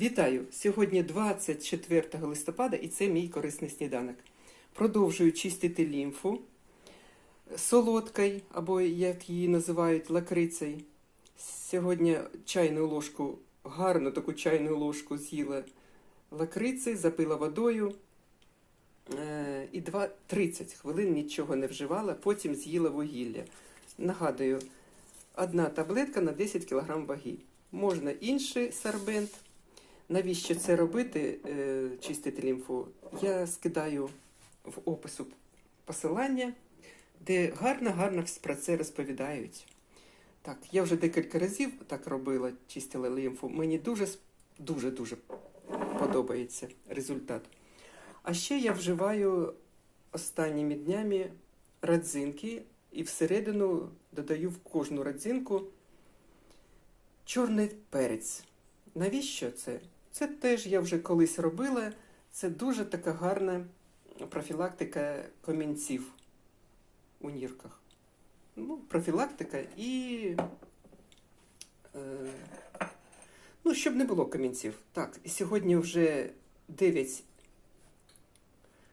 Вітаю! Сьогодні 24 листопада і це мій корисний сніданок. Продовжую чистити лімфу солодкою, або як її називають лакрицею. Сьогодні чайну ложку, гарну таку чайну ложку з'їла лакриці, запила водою е, і 2, 30 хвилин нічого не вживала, потім з'їла вугілля. Нагадую, одна таблетка на 10 кг ваги. Можна інший сорбент. Навіщо це робити, е, чистити лімфу? Я скидаю в опису посилання, де гарно-гарно про це розповідають. Так, я вже декілька разів так робила, чистила лімфу. Мені дуже дуже дуже подобається результат. А ще я вживаю останніми днями родзинки і всередину додаю в кожну родзинку чорний перець. Навіщо це? Це теж я вже колись робила. Це дуже така гарна профілактика комінців у нірках. Ну, профілактика і. Е, ну, щоб не було камінців. Так, і сьогодні вже 9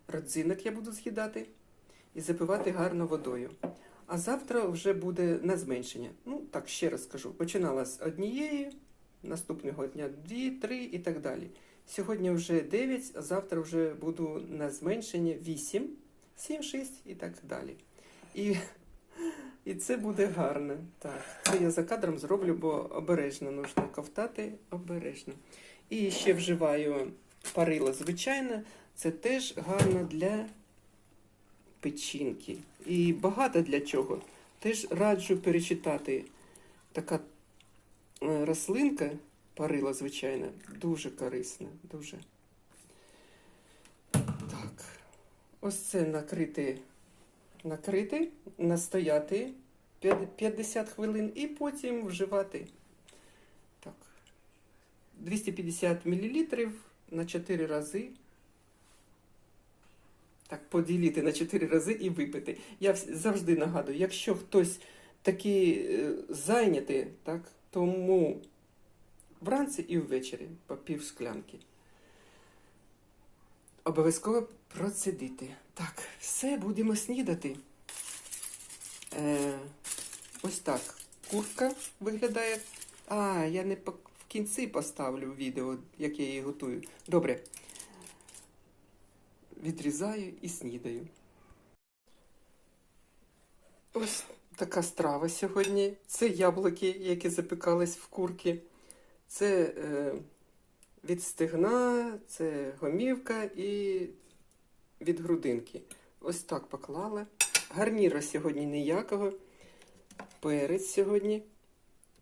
родзинок я буду з'їдати і запивати гарно водою. А завтра вже буде на зменшення. Ну, так, ще раз скажу. Починала з однієї, наступного дня дві, три і так далі. Сьогодні вже 9, а завтра вже буду на зменшення 8, 7, 6 і так далі. І, і це буде гарно. Так, це я за кадром зроблю, бо обережно нужно ковтати обережно. І ще вживаю парило, звичайно, це теж гарно для печінки. І багато для чого. Теж раджу перечитати така рослинка, парила, звичайно, дуже корисна, дуже. Так. Ось це накрити, накрити, настояти 50 хвилин і потім вживати. Так. 250 мл на 4 рази. Так, поділити на 4 рази і випити. Я завжди нагадую, якщо хтось такий е, зайнятий, так, тому вранці і ввечері по пів склянки. Обов'язково процедити. Так, все, будемо снідати. Е, ось так. Курка виглядає. А, я не по- в кінці поставлю відео, як я її готую. Добре. Відрізаю і снідаю. Ось така страва сьогодні. Це яблуки, які запікались в курки. Це е, від стегна, це гомівка і від грудинки. Ось так поклала. Гарніра сьогодні ніякого. Перець сьогодні.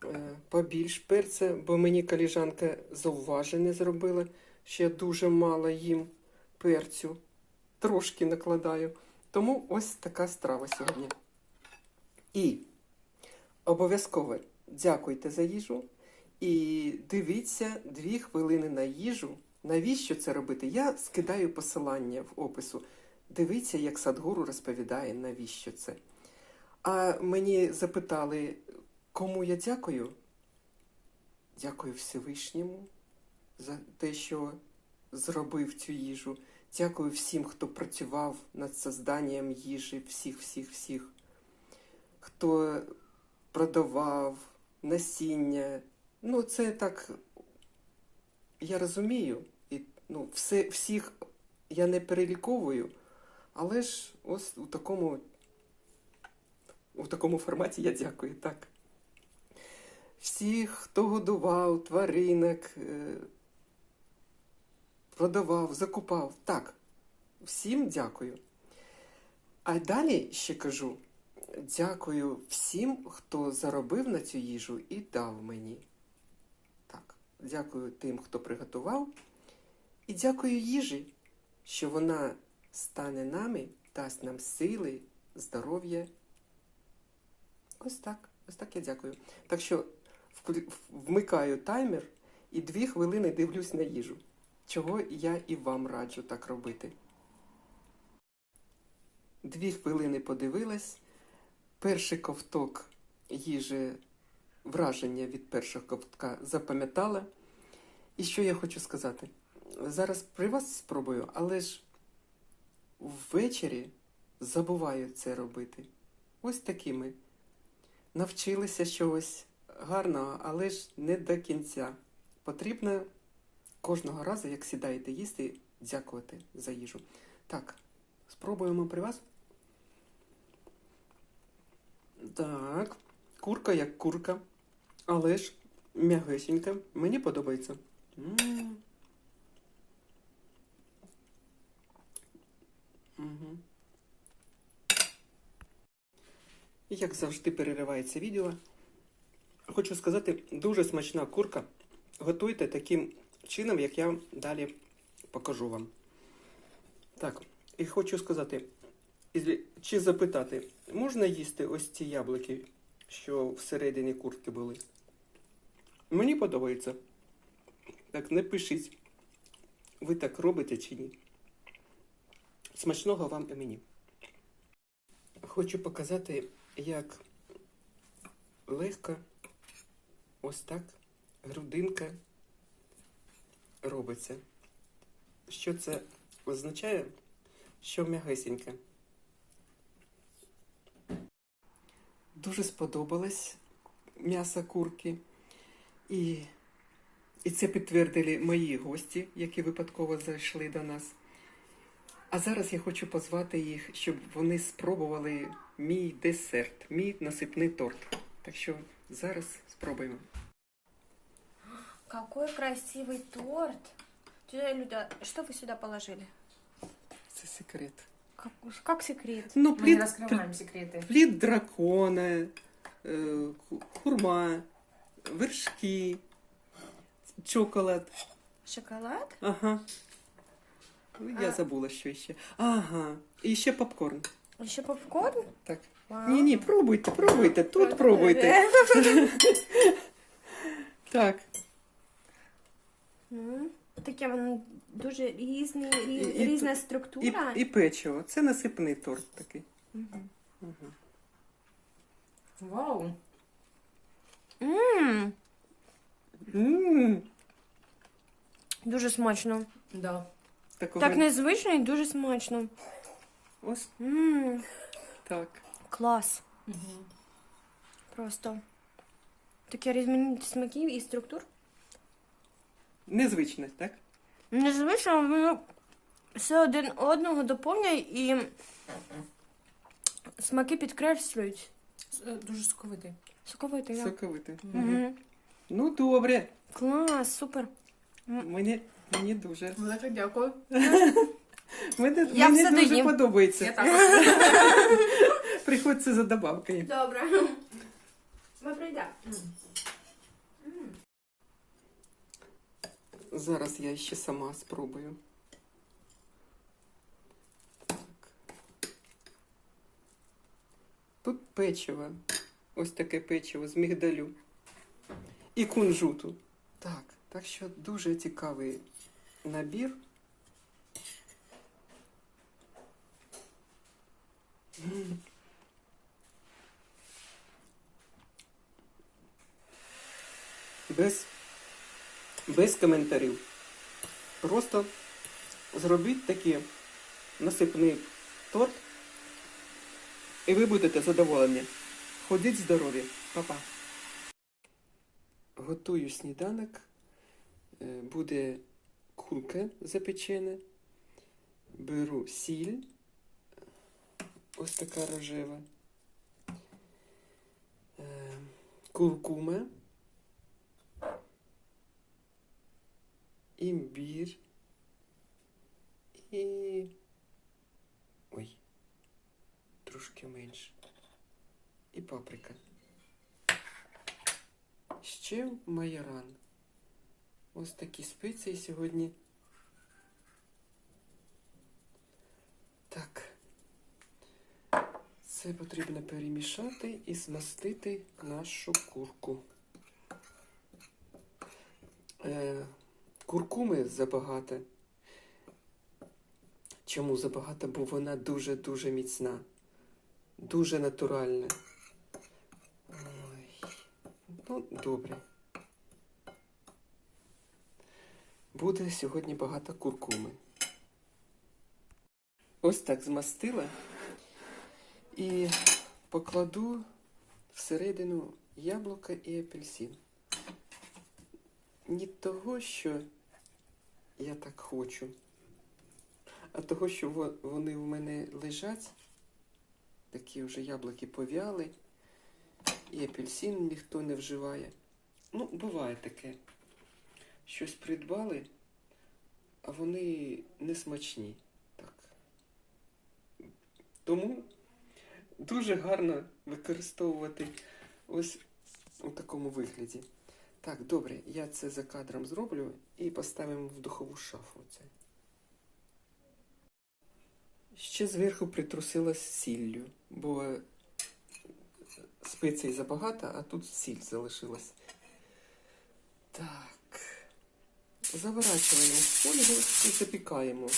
Е, побільш перця, бо мені коліжанка зауваження зробила, я дуже мало їм перцю. Трошки накладаю. Тому ось така страва сьогодні. І обов'язково дякуйте за їжу. І дивіться дві хвилини на їжу. Навіщо це робити? Я скидаю посилання в опису. Дивіться, як Садгуру розповідає, навіщо це. А мені запитали, кому я дякую? Дякую Всевишньому за те, що зробив цю їжу. Дякую всім, хто працював над созданням їжі, всіх, всіх, всіх, хто продавав насіння. Ну, це так, я розумію, і ну, все, всіх я не переліковую, але ж ось у такому, у такому форматі я дякую, так. Всіх, хто годував тваринок, е, продавав, закупав. Так, всім дякую. А далі ще кажу: дякую всім, хто заробив на цю їжу і дав мені. Так, дякую тим, хто приготував. І дякую їжі, що вона стане нами, дасть нам сили, здоров'я. Ось так. Ось так я дякую. Так що вмикаю таймер і дві хвилини дивлюсь на їжу. Чого я і вам раджу так робити. Дві хвилини подивилась. Перший ковток їжі, враження від першого ковтка запам'ятала. І що я хочу сказати? Зараз при вас спробую, але ж ввечері забуваю це робити. Ось такими. Навчилися чогось гарного, але ж не до кінця. Потрібно кожного разу, як сідаєте їсти, дякувати за їжу. Так, спробуємо при вас. Так, курка як курка, але ж м'ягесенька. Мені подобається. Як завжди переривається відео. Хочу сказати, дуже смачна курка. Готуйте таким чином, як я далі покажу вам. Так, і хочу сказати, чи запитати, можна їсти ось ці яблуки, що всередині куртки були? Мені подобається. Так, не пишіть, ви так робите чи ні. Смачного вам і мені. Хочу показати, як легко ось так грудинка робиться. Що це означає? Що м'ягесеньке. Дуже сподобалось м'ясо курки. І, і це підтвердили мої гості, які випадково зайшли до нас. А зараз я хочу позвати їх, щоб вони спробували мій десерт, мій насипний торт. Так що зараз спробуємо. Какой красивый торт. Тетя Люда, что вы сюда положили? Це секрет. Как, как секрет? Ну, Мы не плід, раскрываем секреты. плід дракона, е, ку- хурма, вершки, чоколад. Шоколад? Ага. Ну, Я А. забула, що ще. Ага. І ще попкорн. Еще попкорн? Так. Вау. Ні, ні, пробуйте, пробуйте, тут пробуйте. Так. М, Таке воно дуже різні, рі- І- і різна І, структура. і печиво. Це насипний торт такий. Мгм. Ага. Вау. М, М, Дуже смачно. Да. Такого... Так незвично і дуже смачно. Ось М, так. Клас. Мгм. Просто. Таке різноманітні смаків і структур. Незвичне, так? Незвично, воно все один одного доповнює і смаки підкреслюють. Э, Дуже соковитий. Соковитий, так. Соковите. Угу. Ну, добре. Клас, супер. Мені, мені дуже. Велике дякую. Мені, Я мені все дуже доїм. подобається. Приходьте за добавкою. Добре. Ми прийдемо. Зараз я ще сама спробую. Тут печиво. Ось таке печиво з мігдалю. І кунжуту. Так, так що дуже цікавий набір. Без без коментарів. Просто зробіть такий насипний торт, і ви будете задоволені. Ходіть здорові. Па-па. Готую сніданок. Е, Буде курка запечена. Беру сіль. Ось така рожева. Е, Куркума. Імбір і. Ой, трошки менше. І паприка. Ще майоран. Ось такі спеції сьогодні. Так. Це потрібно перемішати і змастити нашу курку. Е, Куркуми забагато. Чому забагато? Бо вона дуже-дуже міцна, дуже натуральна. Ой. Ну, добре. буде сьогодні багато куркуми. Ось так змастила і покладу всередину яблука і апельсин. Не того, що я так хочу, а того, що вони в мене лежать, такі вже яблуки пов'яли, і апельсин ніхто не вживає. Ну, буває таке. Щось придбали, а вони не смачні. Так. Тому дуже гарно використовувати ось у такому вигляді. Так, добре, я це за кадром зроблю і поставимо в духову шафу. Це. Ще зверху притрусила сіллю, бо спецій забагато, а тут сіль залишилась. Так. Заворачуємо в фольгу і запікаємо.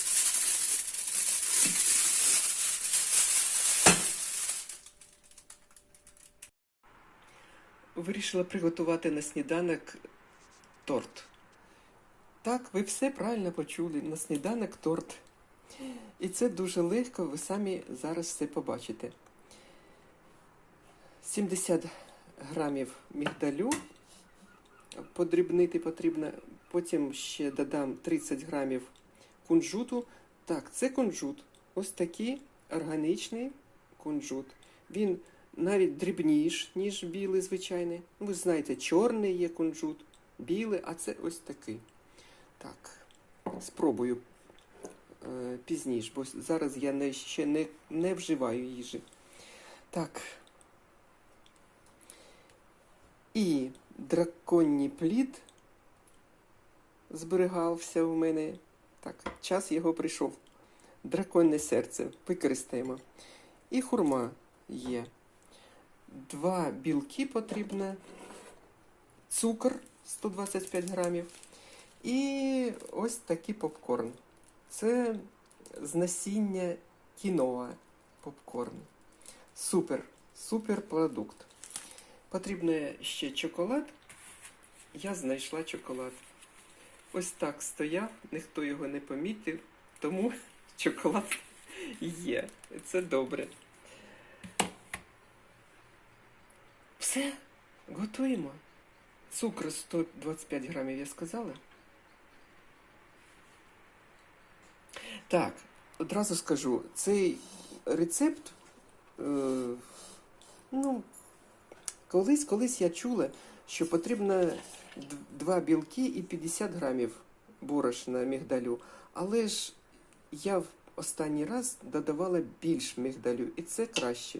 Вирішила приготувати на сніданок торт. Так, ви все правильно почули. На сніданок торт. І це дуже легко, ви самі зараз все побачите. 70 грамів мігдалю подрібнити потрібно. Потім ще додам 30 грамів кунжуту. Так, це кунжут. Ось такий органічний кунжут. Він навіть дрібніш, ніж білий звичайний. Ну, Ви знаєте, чорний є кунжут, білий, а це ось такий. Так, спробую е, пізніше, бо зараз я не, ще не, не вживаю їжі. Так. І драконній плід зберігався у мене. Так, час його прийшов. Драконне серце використаємо. І хурма є. Два білки потрібно, цукор 125 грамів. І ось такий попкорн. Це з насіння кіноа попкорн. Супер, супер продукт. Потрібно ще чоколад. Я знайшла чоколад. Ось так стояв, ніхто його не помітив, тому чоколад є. Це добре. Все, готуємо. Цукру 125 грамів, я сказала. Так, одразу скажу, цей рецепт, е, ну, колись, колись я чула, що потрібно два білки і 50 грамів борошна мігдалю. Але ж я в останній раз додавала більш мігдалю, і це краще.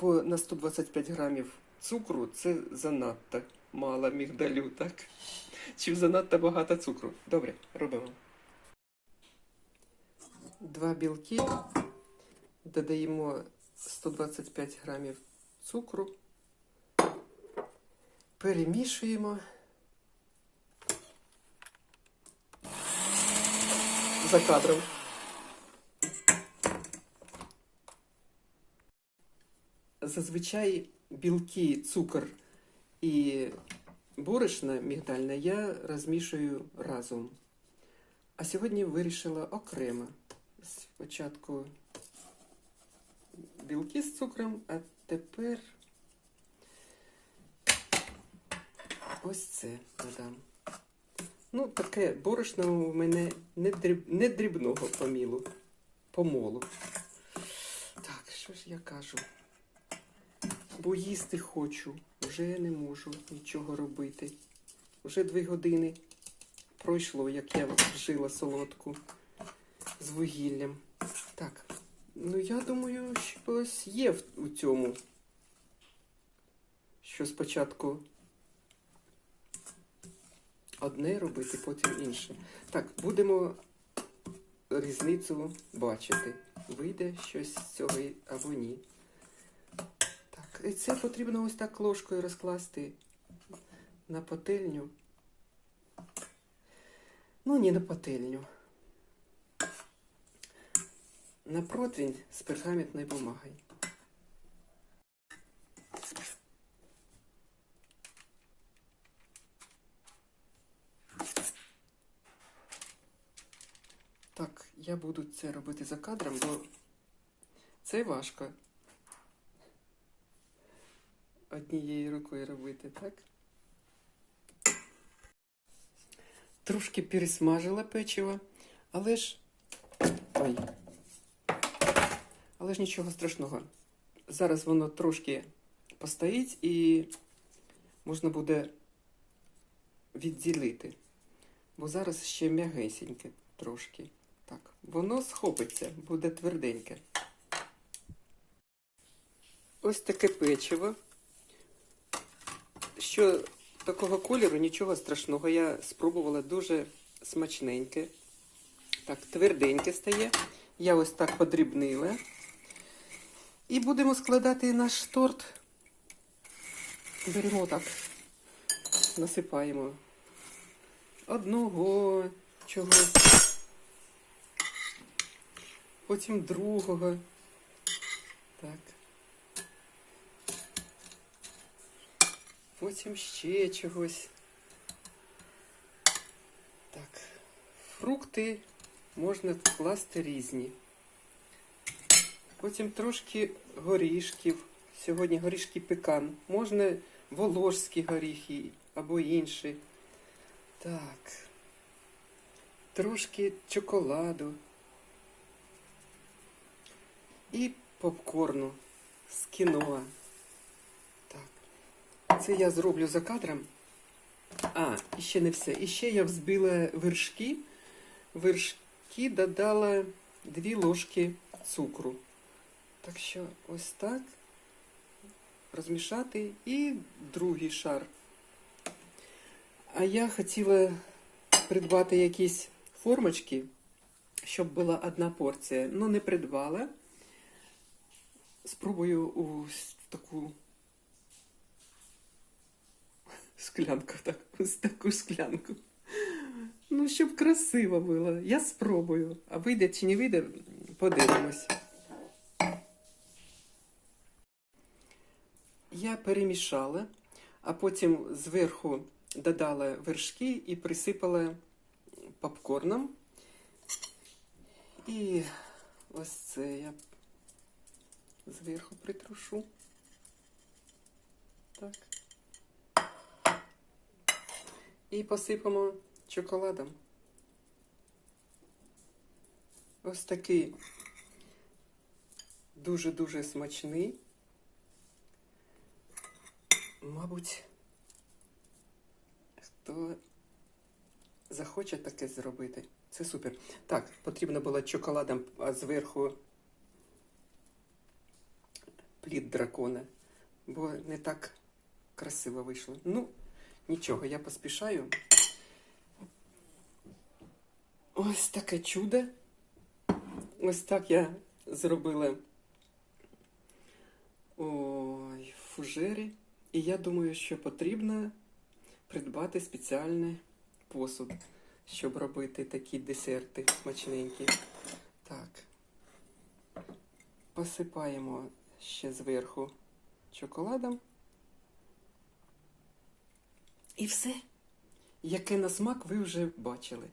Бо на 125 грамів цукру це занадто мало мігдалю, так? Чи занадто багато цукру. Добре, робимо. Два білки. Додаємо 125 грамів цукру. Перемішуємо. За кадром. Зазвичай білки, цукор і борошна мігдальне я розмішую разом. А сьогодні вирішила окремо. Спочатку білки з цукром, а тепер ось це додам. Ну, таке борошно у мене не, дріб, не дрібного помілу, помолу. Так, що ж я кажу? Бо їсти хочу, вже не можу нічого робити. Вже дві години пройшло, як я жила солодку з вугіллям. Так, ну я думаю, щось є у цьому. Що спочатку одне робити, потім інше. Так, будемо різницю бачити. Вийде щось з цього або ні. І це потрібно ось так ложкою розкласти на потельню. Ну, не на потельню. На противень з пергаментною бумагою. Так, я буду це робити за кадром, бо це важко. Однією рукою робити, так? Трошки пересмажила печиво, але ж. Ой. Але ж нічого страшного. Зараз воно трошки постоїть і можна буде відділити. Бо зараз ще м'ягесеньке трошки. Так, воно схопиться, буде тверденьке. Ось таке печиво. Що такого кольору, нічого страшного. Я спробувала дуже смачненьке. Так, тверденьке стає. Я ось так подрібнила. І будемо складати наш торт. Беремо так, насипаємо одного чогось, потім другого. Так. Потім ще чогось. Так. Фрукти можна класти різні. Потім трошки горішків. Сьогодні горішки пекан. Можна волошські горіхи або інші. Так. Трошки чоколаду. І попкорну з кіноа. Це я зроблю за кадром. А, і ще не все. І ще я взбила вершки. Вершки додала 2 ложки цукру. Так що ось так розмішати і другий шар. А я хотіла придбати якісь формочки, щоб була одна порція. Ну, не придбала. Спробую с- таку склянку, ось таку склянку. Ну, щоб красиво було. Я спробую. А вийде чи не вийде, подивимось. Я перемішала, а потім зверху додала вершки і присипала попкорном. І ось це я зверху притрушу. Так. І посипаємо чоколадом. Ось такий дуже-дуже смачний. Мабуть, хто захоче таке зробити. Це супер. Так, потрібно було чоколадом, а зверху плід дракона, бо не так красиво вийшло. Ну, нічого, я поспішаю. Ось таке чудо. Ось так я зробила ой, в фужері. І я думаю, що потрібно придбати спеціальний посуд, щоб робити такі десерти смачненькі. Так. Посипаємо ще зверху чоколадом. І все. Яке на смак ви вже бачили.